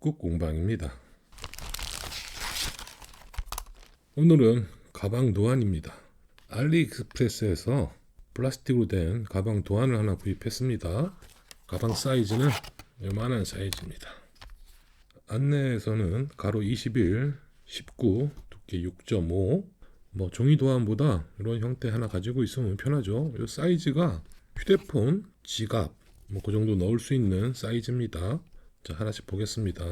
북극 공방입니다. 오늘은 가방 도안입니다. 알리익스프레스에서 플라스틱으로 된 가방 도안을 하나 구입했습니다. 가방 사이즈는 요만한 사이즈입니다. 안내에서는 가로 21, 19, 두께 6.5, 뭐 종이 도안보다 이런 형태 하나 가지고 있으면 편하죠. 이 사이즈가 휴대폰, 지갑, 뭐 그 정도 넣을 수 있는 사이즈입니다. 자 하나씩 보겠습니다.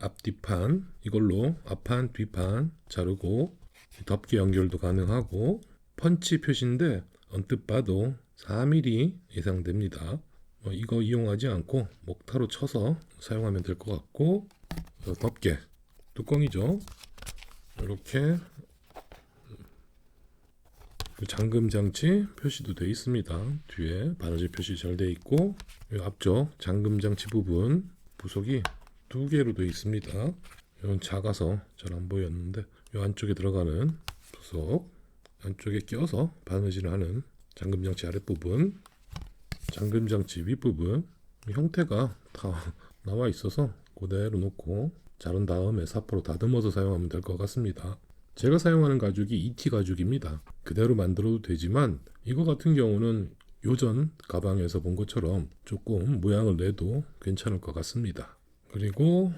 앞뒤판 이걸로 앞판, 뒤판 자르고 덮개 연결도 가능하고 펀치 표시인데 언뜻 봐도 4mm 이상 됩니다. 뭐 이거 이용하지 않고 목타로 쳐서 사용하면 될 것 같고 어, 덮개 뚜껑이죠. 이렇게 그 잠금 장치 표시도 되어 있습니다. 뒤에 바느질 표시 잘 되어 있고 이 앞쪽 잠금 장치 부분 부속이 두 개로 되어 있습니다. 이건 작아서 잘 안 보였는데 이 안쪽에 들어가는 부속 안쪽에 껴서 바느질을 하는 잠금 장치 아랫부분 잠금 장치 윗부분 형태가 다 나와 있어서 그대로 놓고 자른 다음에 사포로 다듬어서 사용하면 될 것 같습니다. 제가 사용하는 가죽이 ET 가죽입니다. 그대로 만들어도 되지만 이거 같은 경우는 요전 가방에서 본 것처럼 조금 모양을 내도 괜찮을 것 같습니다. 그리고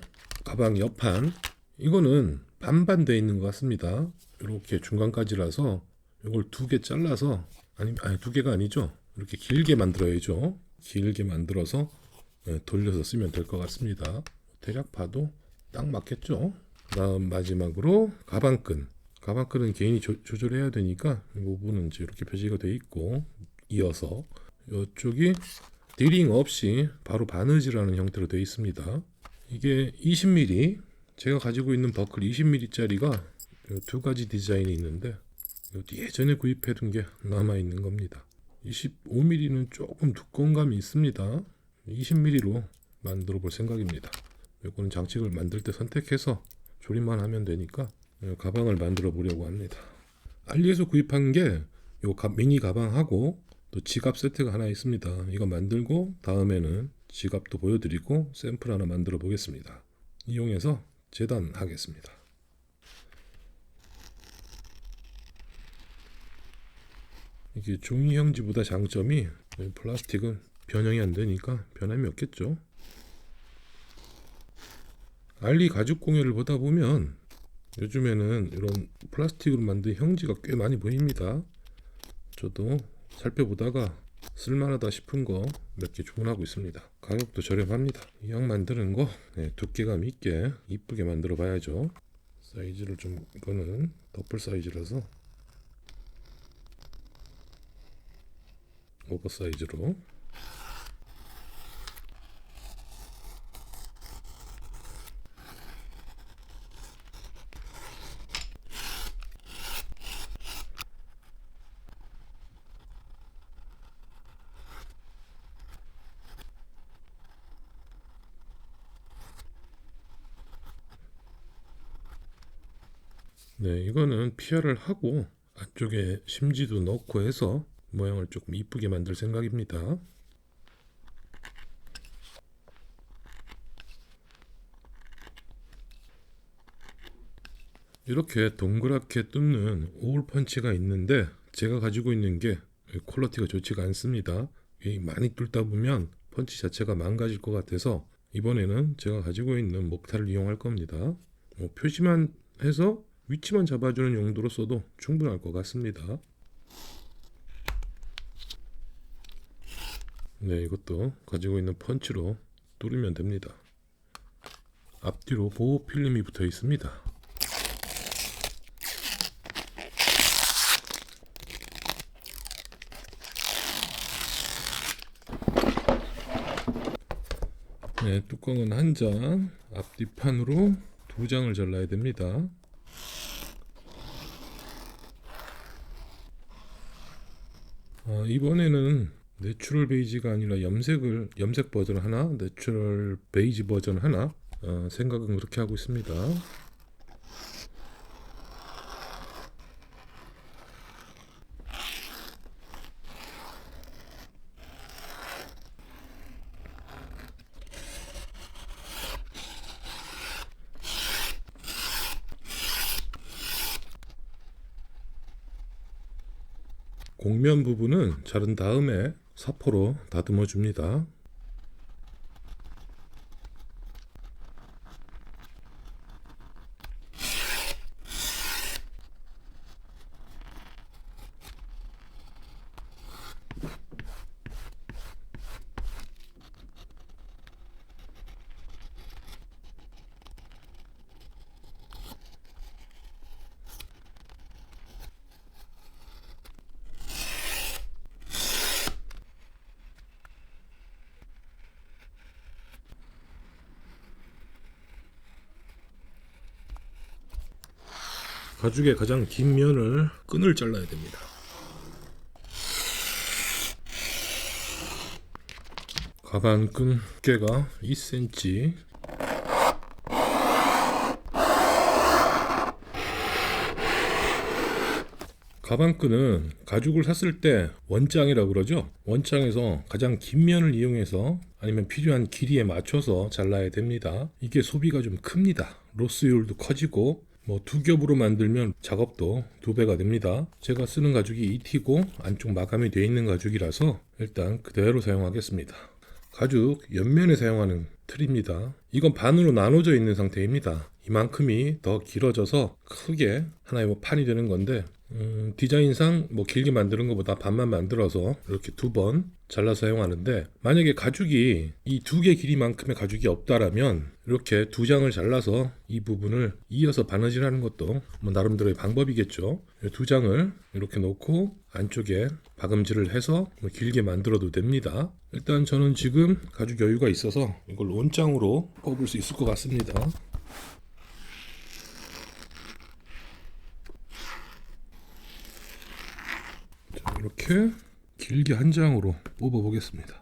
가방 옆판 이거는 반반 되어 있는 것 같습니다. 이렇게 중간까지라서 이걸 두 개 잘라서 아니 아니 두 개가 아니죠. 이렇게 길게 만들어야죠. 길게 만들어서 네, 돌려서 쓰면 될 것 같습니다. 대략 봐도 딱 맞겠죠. 그다음 마지막으로 가방끈. 가방끈은 개인이 조, 조절해야 되니까 이 부분은 이제 이렇게 표시가 돼 있고 이어서 이쪽이 디링 없이 바로 바느질하는 형태로 되어 있습니다. 이게 20mm 제가 가지고 있는 버클 20mm짜리가 두 가지 디자인이 있는데 예전에 구입해둔 게 남아 있는 겁니다. 25mm는 조금 두꺼운 감이 있습니다. 20mm로 만들어 볼 생각입니다. 이거는 장식을 만들 때 선택해서 조립만 하면 되니까 가방을 만들어 보려고 합니다. 알리에서 구입한 게 요 미니 가방하고 또 지갑 세트가 하나 있습니다. 이거 만들고 다음에는 지갑도 보여드리고 샘플 하나 만들어 보겠습니다. 이용해서 재단하겠습니다. 이게 종이 형지보다 장점이 플라스틱은 변형이 안 되니까 변함이 없겠죠. 알리 가죽 공예를 보다 보면 요즘에는 이런 플라스틱으로 만든 형지가 꽤 많이 보입니다. 저도 살펴보다가 쓸만하다 싶은 거 몇 개 주문하고 있습니다. 가격도 저렴합니다. 이 양 만드는 거 네, 두께감 있게 이쁘게 만들어 봐야죠. 사이즈를 좀 이거는 더블 사이즈라서 오버 사이즈로 네, 이거는 PR을 하고 안쪽에 심지도 넣고 해서 모양을 조금 이쁘게 만들 생각입니다. 이렇게 동그랗게 뚫는 오울 펀치가 있는데 제가 가지고 있는 게 퀄러티가 좋지가 않습니다. 많이 뚫다 보면 펀치 자체가 망가질 것 같아서 이번에는 제가 가지고 있는 목타를 이용할 겁니다. 뭐 표시만 해서 위치만 잡아주는 용도로 써도 충분할 것 같습니다. 네, 이것도 가지고 있는 펀치로 뚫으면 됩니다. 앞뒤로 보호 필름이 붙어 있습니다. 네, 뚜껑은 한 장, 앞뒤판으로 두 장을 잘라야 됩니다. 어, 이번에는 내추럴 베이지가 아니라 염색을 염색 버전 하나, 내추럴 베이지 버전 하나 어, 생각은 그렇게 하고 있습니다. 복면 부분은 자른 다음에 사포로 다듬어 줍니다. 가죽의 가장 긴 면을 끈을 잘라야 됩니다. 가반 끈 두께가 2cm. 가방끈은 가죽을 샀을 때 원장이라고 그러죠. 원장에서 가장 긴 면을 이용해서 아니면 필요한 길이에 맞춰서 잘라야 됩니다. 이게 소비가 좀 큽니다. 로스율도 커지고 뭐 두 겹으로 만들면 작업도 두 배가 됩니다. 제가 쓰는 가죽이 이티고 안쪽 마감이 되어 있는 가죽이라서 일단 그대로 사용하겠습니다. 가죽 옆면에 사용하는 틀입니다. 이건 반으로 나눠져 있는 상태입니다. 이만큼이 더 길어져서 크게 하나의 뭐 판이 되는 건데 음, 디자인상 뭐 길게 만드는 것보다 반만 만들어서 이렇게 두 번 잘라 사용하는데 만약에 가죽이 이 두 개 길이만큼의 가죽이 없다라면 이렇게 두 장을 잘라서 이 부분을 이어서 바느질하는 것도 뭐 나름대로의 방법이겠죠. 이두 장을 이렇게 놓고 안쪽에 박음질을 해서 뭐 길게 만들어도 됩니다. 일단 저는 지금 가죽 여유가 있어서 이걸 온장으로 뽑을 수 있을 것 같습니다. 이렇게 길게 한 장으로 뽑아 보겠습니다.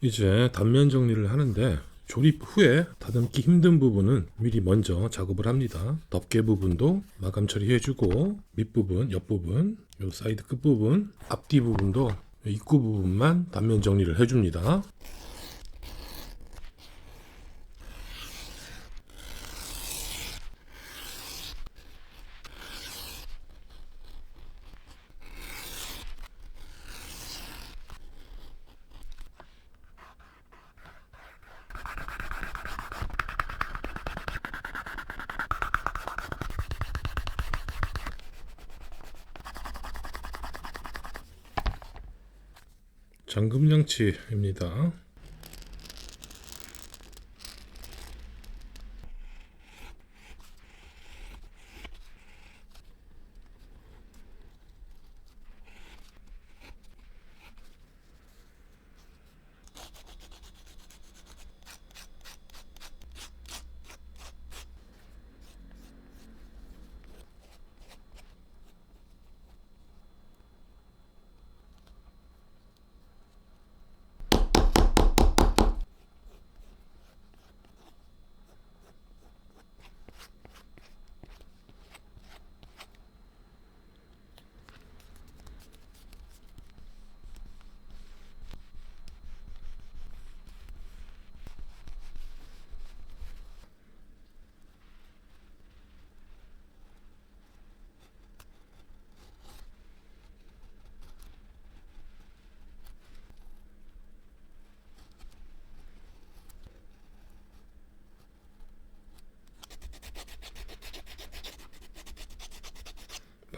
이제 단면 정리를 하는데 조립 후에 다듬기 힘든 부분은 미리 먼저 작업을 합니다. 덮개 부분도 마감 처리해주고 밑부분, 옆부분, 요 사이드 끝부분, 앞뒤 부분도 입구 부분만 단면 정리를 해줍니다. 잠금 장치입니다.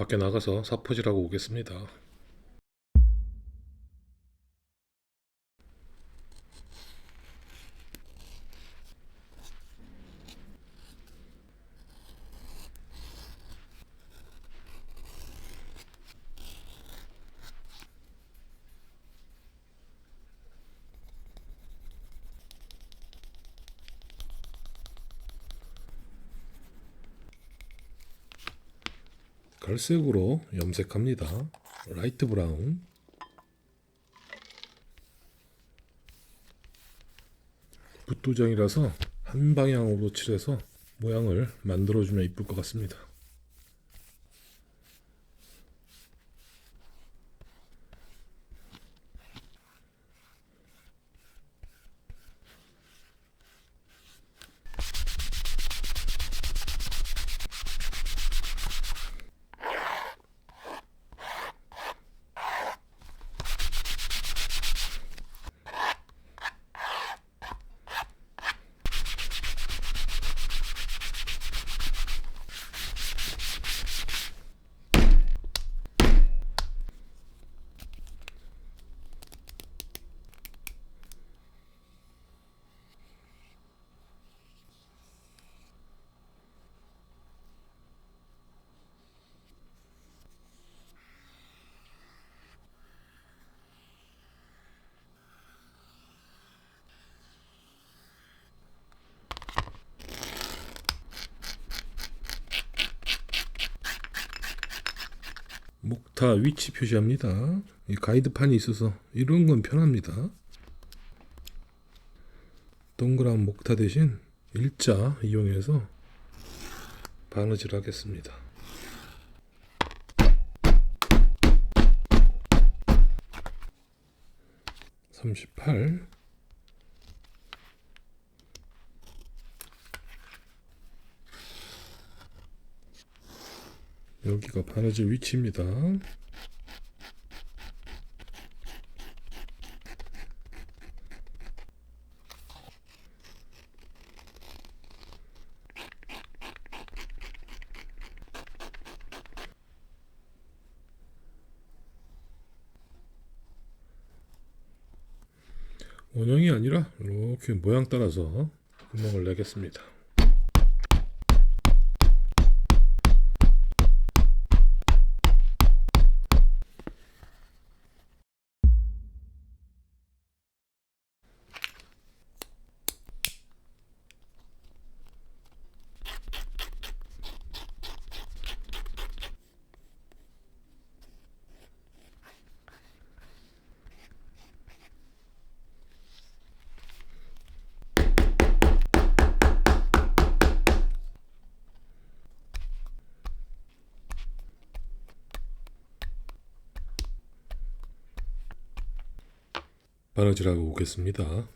밖에 나가서 사포질하고 오겠습니다. 갈색으로 염색합니다. 라이트 브라운 붓도장이라서 한 방향으로 칠해서 모양을 만들어주면 이쁠 것 같습니다. 목타 위치 표시합니다. 이 가이드판이 있어서 이런 건 편합니다. 동그란 목타 대신 일자 이용해서 바느질 하겠습니다. 삼십팔 여기가 바느질 위치입니다. 원형이 아니라 이렇게 모양 따라서 구멍을 내겠습니다. 바느질하고 오겠습니다.